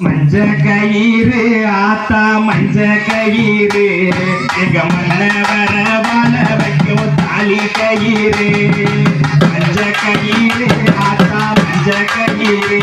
மஞ்ச கயிறு ஆத்தா மஞ்ச கயிறு எங்க மன்னவர வாழ வைக்கும் தாலி கயிறு மஞ்ச கயிறு ஆத்தா மஞ்ச கயிறு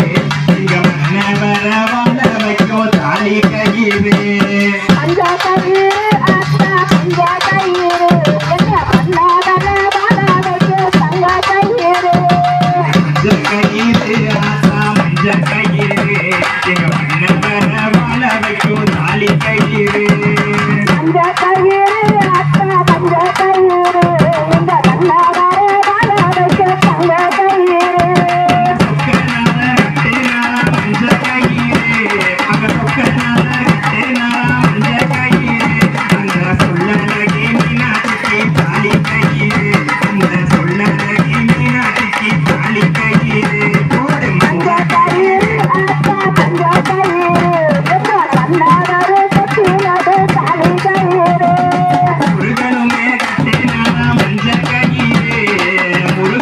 Deus.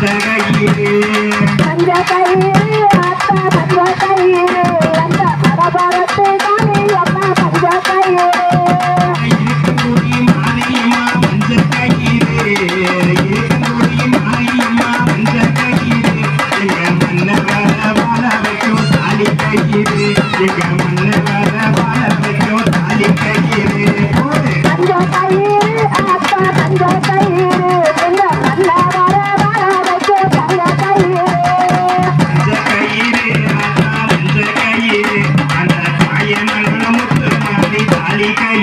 Sagayi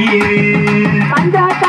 நீரே